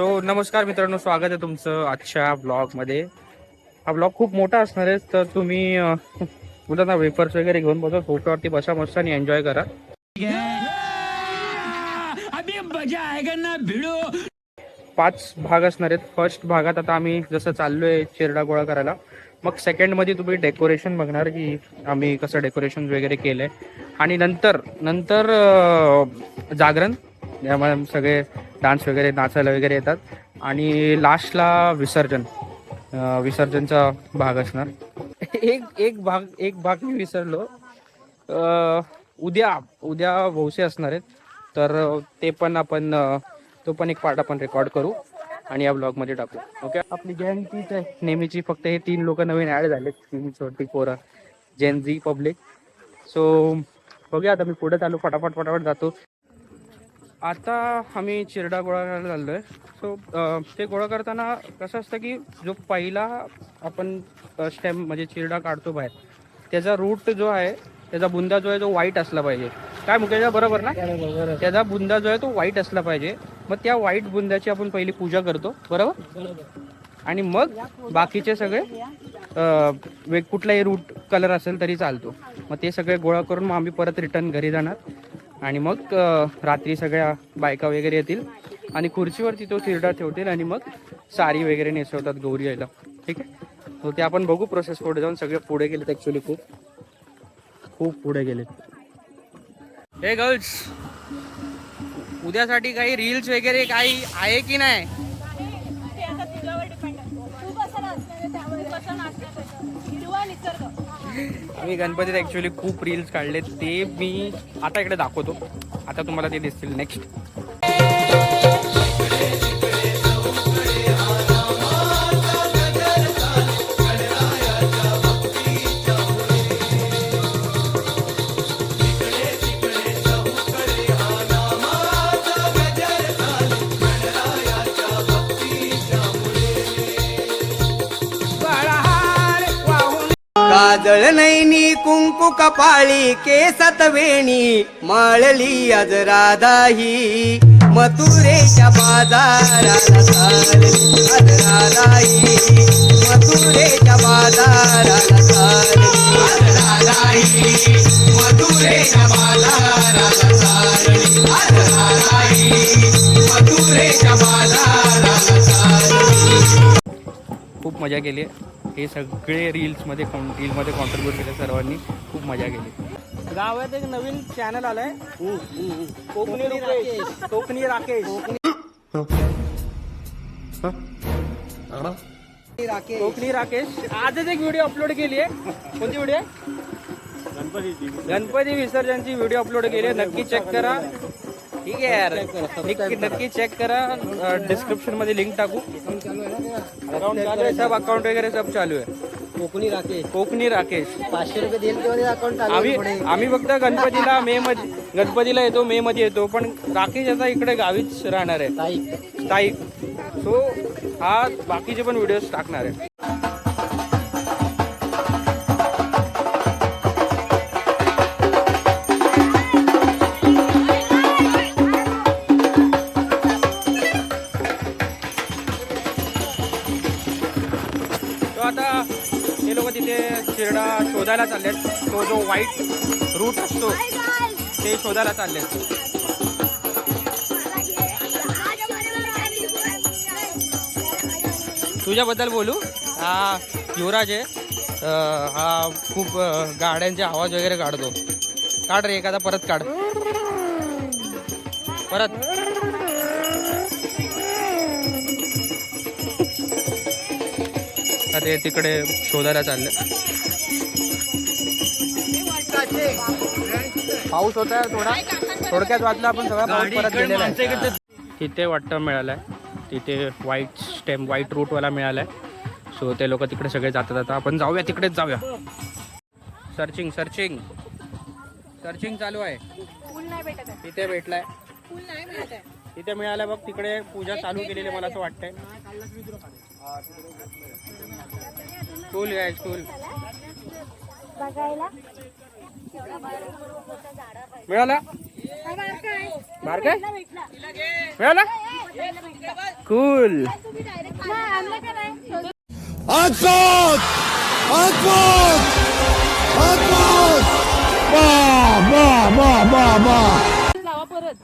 So नमस्कार मित्रांनो स्वागत आहे तुमचं आजच्या ब्लॉगमध्ये हा ब्लॉग खूप मोठा असणार आहे तर तुम्ही मुलांना वेफर्स वगैरे घेऊन बसा सोफ्यावरती बसा मस्त आणि एन्जॉय करा. अभी मजा आएगा ना भिड़ो. पाच भाग असणार आहेत. फर्स्ट भागात आता आम्ही जसं चाललोय चिरडा गोळा करायला मग सेकंडमध्ये तुम्ही डेकोरेशन बघणार की आम्ही कसं डेकोरेशन वगैरे केलंय. आणि नंतर नंतर जागरण. यामध्ये सगळे डान्स वगैरे नाचायला वगैरे येतात. आणि लास्टला विसर्जन. विसर्जनचा भाग असणार. एक एक भाग एक भाग मी विसरलो. उद्या उद्या भोवसे असणार आहेत. तर ते पण आपण तो पण एक पार्ट आपण रेकॉर्ड करू आणि या ब्लॉगमध्ये टाकू. ओके आपली गँग तीच आहे नेहमीची फक्त हे तीन लोक नवीन ऍड झालेत. तीन छोटी पोरं. जेन झी पब्लिक सो बघूया आता मी पुढे चालू फटाफट फटाफट जातो. आता आम्ही चिरडा गोळा करायला चाललो आहे सो ते गोळा करताना कसं असतं की जो पहिला आपण स्टेम म्हणजे चिरडा काढतो बाहेर त्याचा रूट जो आहे त्याचा बुंदा जो आहे तो व्हाईट असला पाहिजे. काय मुकेशा बरोबर ना? त्याचा बुंदा जो आहे तो व्हाईट असला पाहिजे. मग त्या व्हाईट बुंद्याची आपण पहिली पूजा करतो बरोबर? आणि मग बाकीचे सगळे वेग कुठलाही रूट कलर असेल तरी चालतो. मग ते सगळे गोळा करून मग आम्ही परत रिटर्न घरी जाणार. आणि मग रात्री सगळ्या बायका वगैरे येतील आणि खुर्चीवरती तो चिरडा ठेवतील आणि मग साडी वगैरे नेसवतात गौरी यायला. ठीक आहे? तर ते आपण बघू प्रोसेस पुढे जाऊन. सगळे पुढे गेलेत ॲक्च्युली खूप. खूप पुढे गेलेत. हे गर्ल्स उद्यासाठी काही रील्स वगैरे काही आहे की नाही? मी आम्ही गणपतीत ऍक्च्युली खूप रील्स काढले ते मी आता इकडे दाखवतो. आता तुम्हाला ते दिसतील नेक्स्ट काजळ नैनी कुंकू कपाळी केसात वेणी माळली आज राधाही. मथुरेच्या बाजाराला चालली आज राधाही. मथुरेच्या बाजाराला चालली आज राधाही. मथुरेच्या बाजाराला चालली आज राधाही. मथुरेच्या बाजाराला खूप मजा केली हे सगळे रील्समध्ये रीलमध्ये कॉन्ट्रीब्यूट केले सर्वांनी. खूप मजा केली. गावात एक नवीन चॅनल आलाय. कोकणी राकेश. कोकणी राकेश. कोकणी राकेश. आजच एक व्हिडिओ अपलोड केली आहे. कोणती व्हिडिओ गणपती विसर्जनची व्हिडिओ अपलोड केली आहे. नक्की चेक करा. ठीक आहे यार. नक्की नक्की चेक करा. डिस्क्रिप्शनमध्ये लिंक टाकू. अकाउंट चालू आहे सब अकाउंट वगैरे सब चालू आहे. कोकणी राकेश. कोकणी राकेश. पाचशे रुपये देईल तेव्हा अकाउंट आम्ही आम्ही फक्त गणपतीला मे मध्ये गणपतीला येतो मे मध्ये येतो पण राकेश आता इकडे गावीच राहणार आहे. स्थायिक सो हा बाकीचे पण व्हिडिओज टाकणार आहे. शोधायला चाललेत. तो जो व्हाईट रूट असतो ते शोधायला चाललेत. तुझ्याबद्दल बोलू? हा युवराज आहे. हा खूप गाड्यांचे आवाज वगैरे काढतो. काढ रे एखादा परत काढ. परत. ते तिकडे शोधायला चालले पाऊस होता थोडा. थोडक्यात वाचला आपण सगळा पाऊस परत गेलेला आहे. तिथे वाटतं मिळालाय. तिथे व्हाईट स्टेम व्हाईट रूटवाला मिळालाय. सो ते लोक तिकडे सगळे जातात आता. आपण जाऊया तिकडेच जाऊया. सर्चिंग सर्चिंग सर्चिंग चालू आहे. आहे. तिथे भेटलाय. आहे. तिथे मिळालं बघ तिकडे पूजा चालू केलेली आहे, मला असं वाटतंय. स्कूल आहे स्कूल बघायला. मिळाला? कूल लावा परत.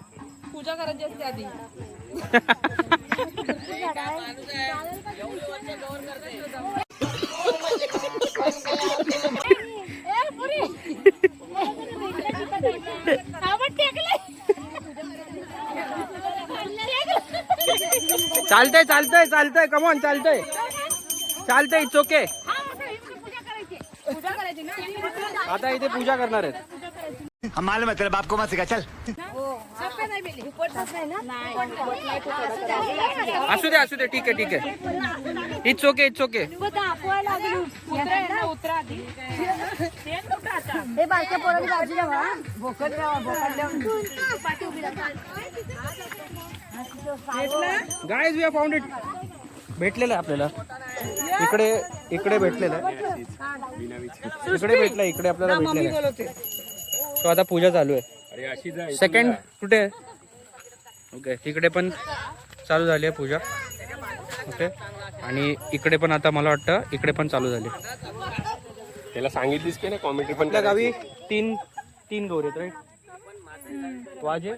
पूजा करायची असते आधी. चालतंय चालतंय चालतंय. कमॉन चालतंय. चालतंय इट्स ओके पूजा करायची ना आता इथे पूजा करणार आहेत. हम मालूम है तेरे बाप को मत सिखा चल. असू दे असू दे ठीक आहे ठीक आहे. इट्स ओके इट्स ओके हे बारक्या बाजूला guys we are found it भेटलेलं आहे आपल्याला. इकडे इकडे भेटलेलं आहे. इकडे भेटलं इकडे आपल्याला भेटलेलं आहे. सो आता पूजा चालू आहे. सेकंड कुठे आहे? ओके तिकडे पण चालू झाली आहे पूजा. ओके आणि इकडे पण आता मला वाटतं इकडे पण चालू झाली. त्याला सांगितलीस की ना कॉमेडी पण आपल्या गावी तीन तीन गौरी आहेत राईट वाजे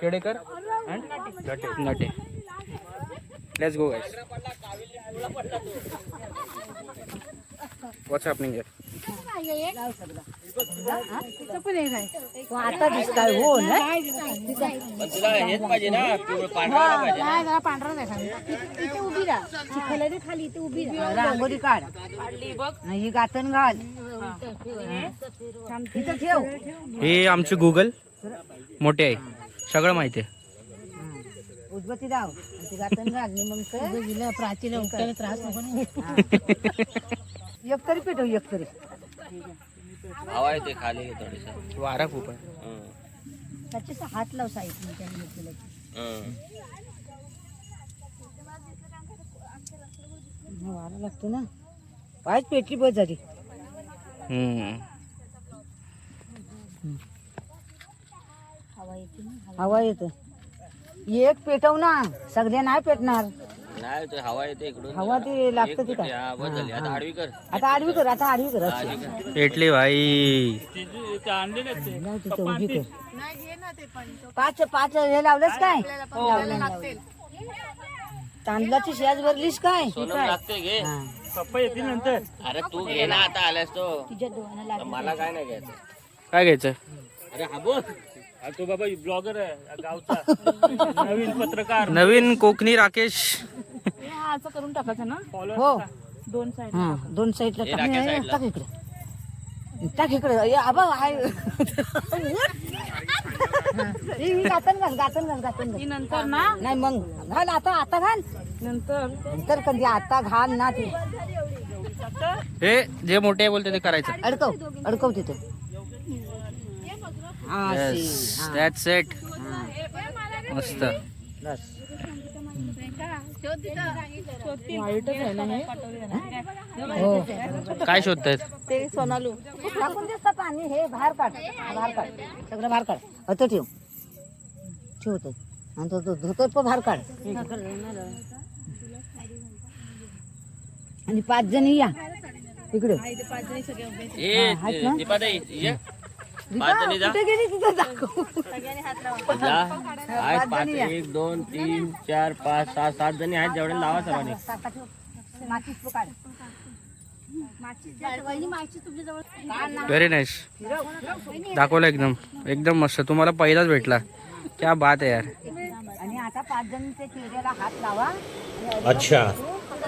केडेकर अँड नटे नटे लेट्स गो व्हॉट्स हॅपनिंग आता दिसताय हो ना नाही जरा पांढरा इथे उभी राहा चिखल खाली इथे उभी राहा रांगोळी काढ ही गातण घाल इथं ठेव हे आमचे गुगल मोठे आहे. सगळं माहिती आहे. उदबत्ती लाव ती गातण घाल नि मग काय प्राचीला उठायला त्रास नको एक तरी पेटव एक तरी. हवा येते खाली थोडीसा वारा खूप आहे. त्याचे हात लाव साईड त्याने वारा लागतो ना. पायच पेटली बस झाली. हम्म. हवा येत. एक पेटव ना. सगळे नाही पेटणार. नाही ते हवा येते इकडून. हवा ते लागतं ते काय हा, बस झाली. आता आडवी कर. आता आडवी कर आता आडवी कर. अशी. पेटली भाई. तिथं उभी कर. पाच पाच हे लावलंस काय? लावलं, लावलं. तांदळाची शेज भरलीस काय? सोनम लागते घे. अरे तू घे ना आता आल्यास तो. मला काय नाही घ्यायचं. काय घ्यायचं? अरे हा बोल. तो बाबा ब्लॉगर आहे गावचा नवीन पत्रकार. नवीन कोकणी राकेश. हा असं करून टाकायचं ना? हो. दोन साईड हा दोन साईडला टाक. हे, साईडला. टाक इकडे. टाक इकडे. आबा हाय. हा. ही ही गातन घाल गातन घाल गातन घाल. नंतर ना? नाही मग. घाल आता आता घाल. नंतर? नंतर कधी आता घाल ना ते. हे जे मोठे बोलते ते करायचं. अडकव अडकव तिथे दॅट्स इट मस्त. हे. काय शोधतायत? ते सोनालू. टाकून देस का पाणी? हे बाहेर काढ. बाहेर काढ. सगळं बाहेर काढ. आता ठेव ठेव. ते आणि तो तो धोतर पण बाहेर काढ. आणि पाच जणी या. इकडे. ए आहेत ना? पाच जणी जा. कुठे गेली तिथं दाखव. जा. आहेत पाच एक दोन तीन चार पाच सहा सात जणी आहेत जेवढे लावा सर्वांनी. व्हेरी नाईस दाखवलं एकदम. एकदम मस्त. तुम्हाला पहिलाच भेटला. क्या बात आहे यार. आणि आता पाच जणीच्या चेहऱ्याला हात लावा. अच्छा.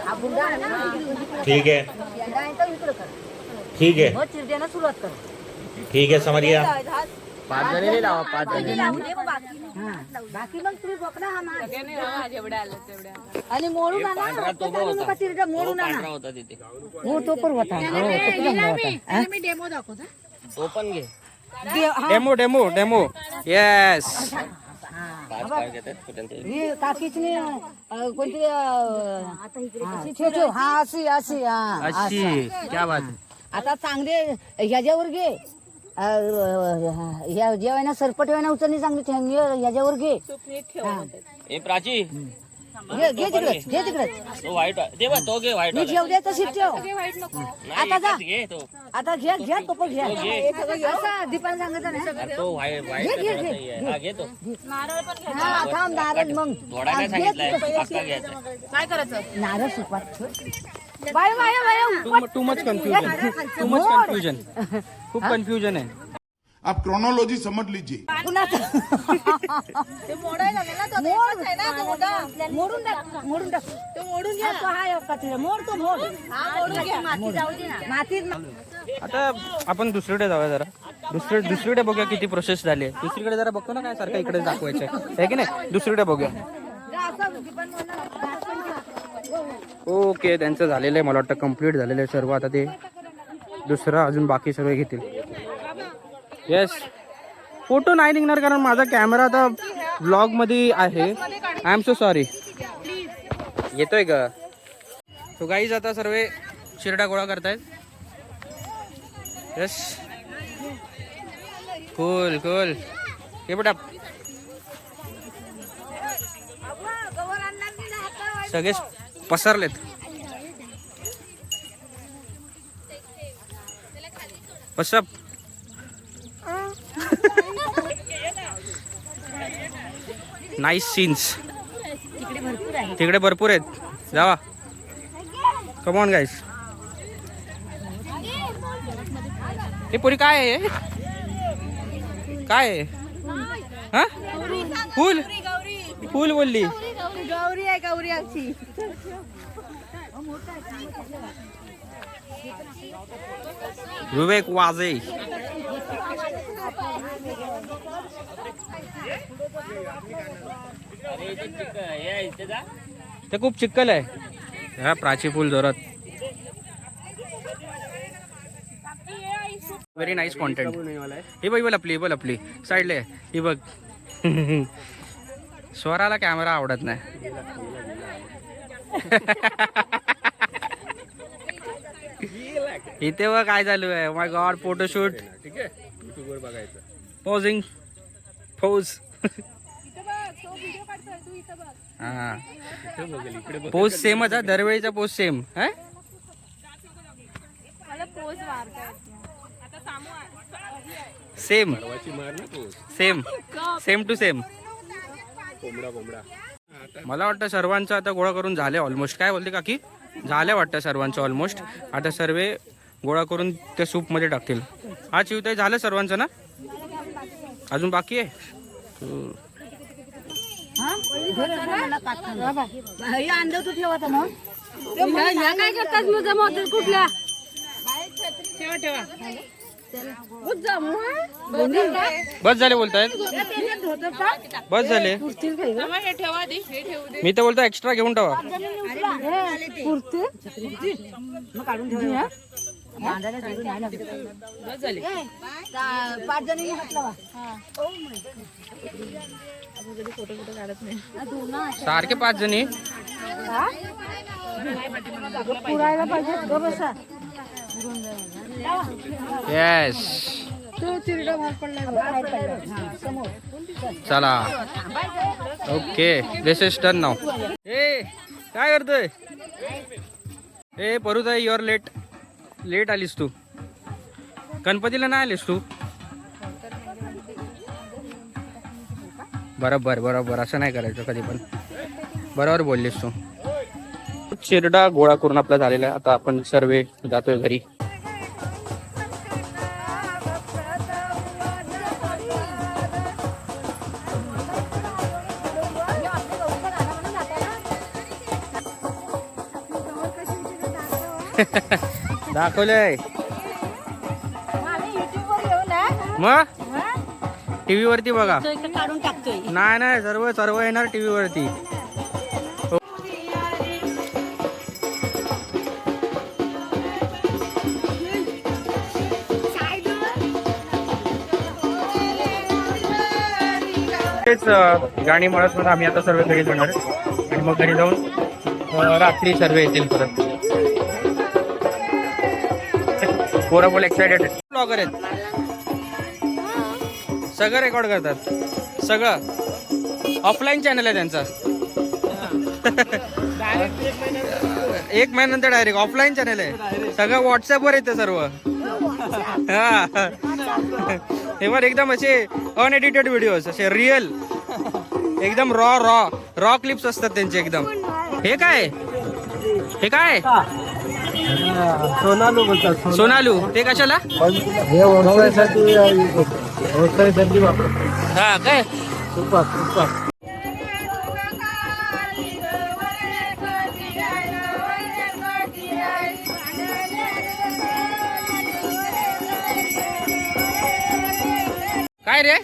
हा बुंदा आहे ना ठीक यंदा आहे तर इकडं कर. ठीक है मग चिरड्यानं सुरुवात कर. ठीक है समझ गया पाच जणी नाही लावा पाच जणी. हा. बाकी मग तुम्ही पकडा हा माल. आणि मोडून आणा पांढरा तो नका मोडून आणा. पांढरा होता तिथे. हो तो पण होता. हो, तो पण होता. मी डेमो दाखवतो. तो पण घे. दे- हा, डेमो डेमो डेमो. येस पाच काय घेतात कुठे ते. ही काकीची अं, कोणती अं, हा, ठेव ठेव हा अशी अशी हा अशी. क्या बात. आता चांगले ह्याच्यावर घे. ह्या जेवायना सरपट वेळा उचलणी चांगली. ठेवणी ह्याच्यावर घे. हा. ए प्राची. घे घे तिकडेच घे तिकडेच तो व्हाईट ते बघ तो घे व्हाईट मी ठेव दे तशी ठेव. आता जा. घे तो. आता घ्या घ्या. तो पण घ्या असं दीपान सांगितलं ना. अरे तो व्हाईट व्हाईट घे, घे, नाहीये. हा घे तो. नारळ पण हा थांब नारळ मग. थोडा काय करायचं? नारळ सुपात bye bye bye too much confusion too much confusion खूप कन्फ्युजन आहे. आप क्रोनोलॉजी समझ लीजिए। आता एकच आहे ना तो मोडा. मोडून टाक मोडून टाक. तो मोडून घ्या. तो हा का तिला मोड तो मोड. हा मोडून घ्या. माती जाऊ दे ना. मातीत आता आपण दुसरीकडे जाऊया जरा. दुसरी दुसरीकडे बघूया किती प्रोसेस झाली आहे. दुसरीकडे जरा बघतो ना काय सारखं इकडे दाखवायचं आहे है की नाही? दुसरीकडे बघूया. ओके त्यांचं झालेलं आहे मला वाटतं कंप्लीट झालेलं आहे सर्व. आता ते दुसरं अजून बाकी सर्व घेतील. येस फोटो नाही निघणार कारण माझा कॅमेरा आता ब्लॉगमध्ये आहे. आय एम सो सॉरी येतोय का? तो गाईज आता सर्व शिरडा गोळा करतायत. यस कुल कुल हे it सगळेच पसरलेत. पसप. नाईस सीन्स तिकडे भरपूर आहेत. जावा. कमॉन गाईस हे पुरी काय आहे? काय आहे? हा? फुल? फुल बोलली. गौरी आमची विवेक वाजे. हे ते खूप चिक्कल आहे. हा प्राची फुल जोरात. व्हेरी नाईस कॉन्टेंट ही बघ ही बघ लपली ही बघ लपली साईडले ही बघ. स्वराला कॅमेरा आवडत नाही. इथे बघ काय चालू आहे? माय गॉड फोटोशूट ठीक आहे. युट्यूबवर बघायचं. पोझिंग पोज हा. पोज सेमच हा दरवेळीचा पोज सेम हा? सामू same same same to same मला वाटतं सर्वांचं आता गोळा करून झाले ऑलमोस्ट काय बोलते काकी? झालं वाटतं सर्वांचं ऑलमोस्ट आता सर्व गोळा करून त्या सूपमध्ये टाकतील. हा चिवताई झालं सर्वांचं ना? अजून बाकी आहे? हे? तू ठेवा काय करतात कुठल्या? बस झाले बोलतायत. बस झाले. मी तर बोलतो एक्स्ट्रा घेऊन ठेवा. सारखे पाच जणी. पुरायला पाहिजे येस चला. ओके दिस इज टर्न नाव ए काय करतोय? ए परुताई युअर लेट लेट आलीस तू. गणपतीला नाही आलीस तू? बरोबर बरोबर. असं नाही करायचं कधी पण. बरोबर बोललीस तू. चिरडा गोळा करून आपला झालेला आहे. आता आपण सर्वे जातोय घरी. दाखवलंय. मग टीव्ही वरती बघा. काढून टाकतोय नाही नाही सर्व सर्व येणार टीव्ही वरती तेच गाणी म्हणत म्हणत आम्ही आता सर्व घरी जाणार. आणि मग घरी जाऊन रात्री सर्व येतील परत. पोरं बोल एक्सायटेड ब्लॉगर आहेत. सगळं रेकॉर्ड करतात. सगळं. ऑफलाईन चॅनल आहे त्यांचा. एक महिन्यानंतर डायरेक्ट ऑफलाईन चॅनल आहे. सगळं व्हॉट्सअपवर येतं सर्व. हा. हे पण एकदम असे अनएडिटेड व्हिडिओज असे रिअल एकदम रॉ रॉ रॉ क्लिप्स असतात त्यांचे एकदम. हे काय? हे काय? सोनालू बोलतात सोनालू. ते कशाला? हे व्यवसायासाठी व्यवसायासाठी वापरतात. हा काय? काय रे?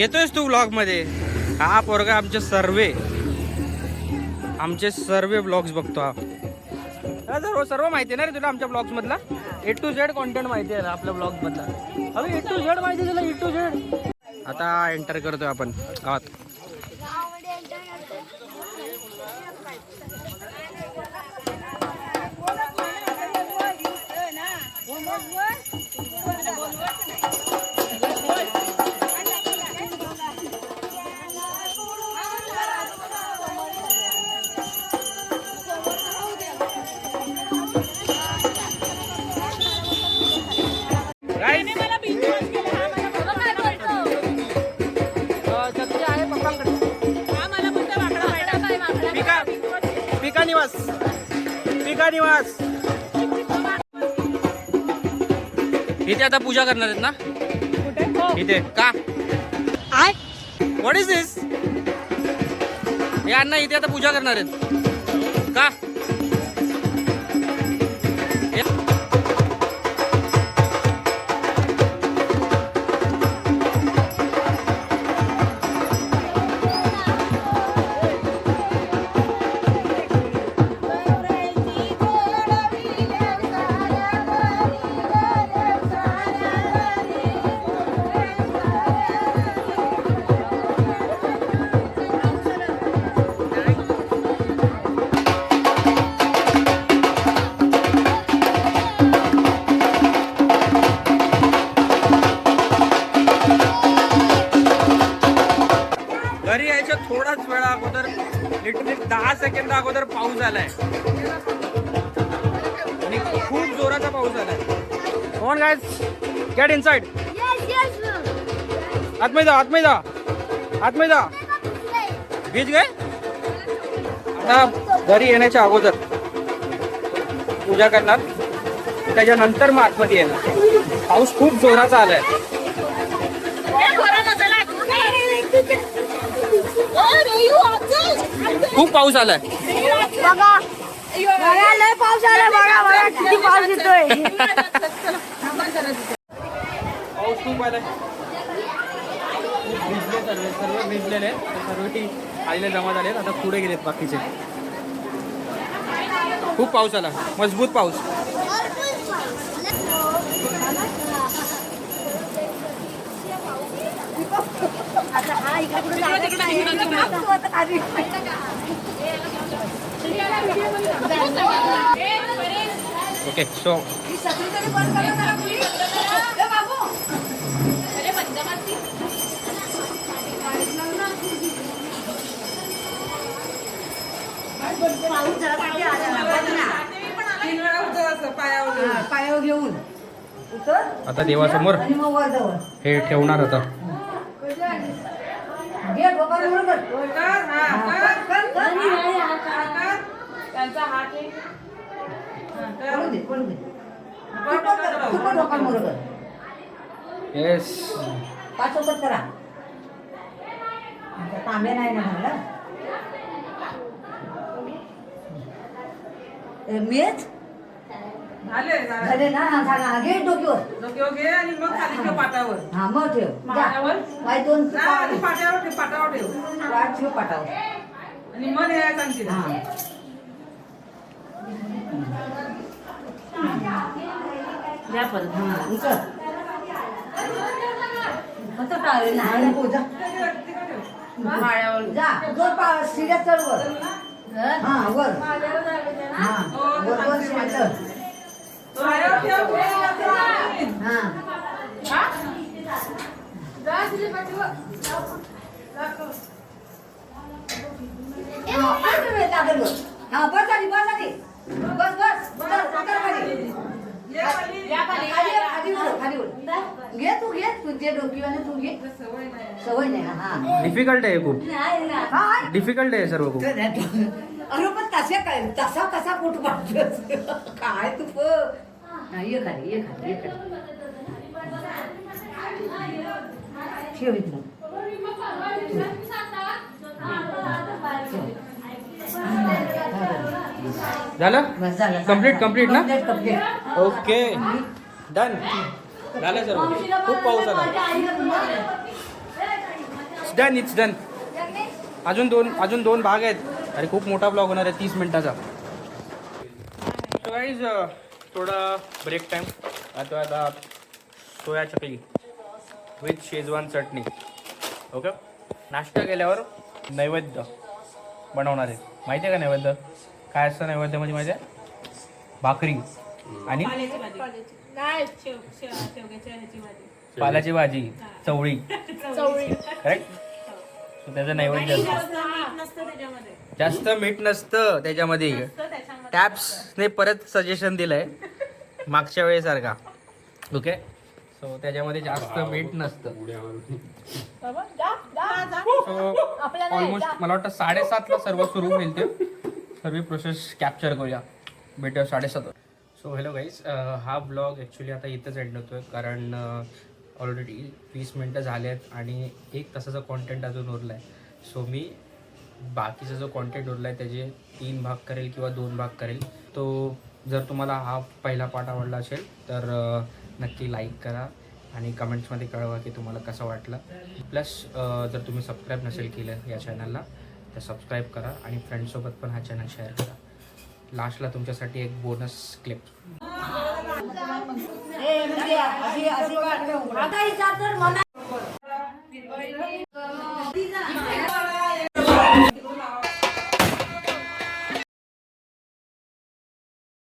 येतोयस तू व्लॉगमध्ये हा पोरगा आमचे सर्वे. आमचे सर्वे ब्लॉग्स बघतो हा, सर्व सर्व माहिती आहे ना रे तुला आमच्या ब्लॉग्स मधला? ए टू झेड कॉन्टेंट माहिती आहे आपल्या ब्लॉग मधला. अरे ए टू झेड माहिती तुला? ए टू झेड आता एंटर करतोय आपण. गावात आता पूजा करणार आहेत ना? इथे. का? व्हॉट इज दिस हे अण्णा इथे आता पूजा करणार आहेत. का? थोडाच वेळा अगोदर लिटरली दहा सेकंद अगोदर पाऊस आलाय. आणि खूप जोराचा पाऊस आलाय. कोण काय गेट इनसाइड आतमध्ये जा आतमध्ये जा. आतमध्ये जा. भीज गे. आता घरी येण्याच्या अगोदर पूजा करणार. त्याच्यानंतर मग आतमध्ये येणार. पाऊस खूप जोराचा आलाय. खूप पाऊस आलाय. बघा. बघा लय पाऊस आला बघा बघा किती पाऊस येतोय. पाऊस खूप आलाय. भिजले सर्व सर्व भिजलेले. आहेत. सर्व आईला जमा आता पुढे गेलेत बाकीचे. खूप पाऊस आला. मज़बूत पाऊस. आता हा इकडे कुठे लागत नाही. लागतो आता खाली. ओके सो ही सगळी तरी बंद करा जरा please. हा, हे घे वर कर. हा, कर, कर, कर. पडू दे, पडू दे. तू पण कर, तू पण डोक्यावर वर कर. येस. पाच सोबत करा. आता तांबे नाही ना म्हणलं? ए, मेच? झाले ना? हा, झाला. हा, घे डोक्यावर. पाटावर. हा मग ठेव. पाटावर? पाय दोन पाटावर ठेव पाटावर ठेव. ठेव पाटावर. आणि मन हे सांगते हा. द्या परत हा उचल. फक्त टाळी नाही. नको, जा. माळ्यावर जा दोन पा शिड्या चढ वर. हा वर. हा वर दोन शिड्या चढ. ठेव हा बस बस बस बस खाली खाली. घे तू घे तुझे डोकीवाने तू घे सवय नाही हा डिफिकल्ट आहे खूप. डिफिकल्ट आहे सर्व खूप. अरे पण तसे काय तसा कसा कुठ पाडतोस? काय तू हा, ये खाली ये खाली ये खाली. ठेव इथलं झालं? Complete, complete ना? ओके डन झालं सर्व. खूप पाऊस आला. डन इट्स डन अजून दोन अजून दोन भाग आहेत. अरे खूप मोठा ब्लॉग होणार आहे तीस मिनिटाचा. सो गाईज थोडा ब्रेक टाईम आता आता soya chakli with Schezwan chutney. Okay नाश्ता केल्यावर नैवेद्य बनवणार आहे. माहिती आहे का नैवेद्य? काय असतं नैवेद्यामध्ये माहिती आहे? भाकरी आणि ह्याची भाजी. पालाची भाजी चवळी. चवळी. करेक्ट त्याचं नैवेद्य. जास्त मीठ नसतं त्याच्यामध्ये. टॅप्सने परत सजेशन दिलंय. मागच्या वेळेसारखा. ओके सो त्याच्यामध्ये जास्त मीठ नसतं. बाबा, जा, जा, जा. सो ऑलमोस्ट मला वाटतं साडेसातला सर्व सुरू होईल ते. सर्व प्रोसेस कॅप्चर करूया. भेटूया साडेसात. सो हॅलो गाईज हा ब्लॉग ॲक्च्युली आता इथंच एंड होतोय. कारण ऑलरेडी वीस मिनटं झाले आहेत आणि एक तासाचा कॉन्टेंट अजून उरला आहे सो मी बाकीचा जो कॉन्टेंट उरला आहे त्याचे तीन भाग करेल किंवा दोन भाग करेल. तो जर तुम्हाला हा पहिला पाठ आवडला असेल तर नक्की लाईक करा आणि कमेंट्समध्ये कळवा की तुम्हाला कसं वाटलं. प्लस जर तुम्ही सबस्क्राईब नसेल केलं या चॅनलला तर सबस्क्राईब करा आणि फ्रेंडसोबत पण हा चॅनल शेअर करा. लास्टला तुमच्यासाठी एक बोनस क्लिप आता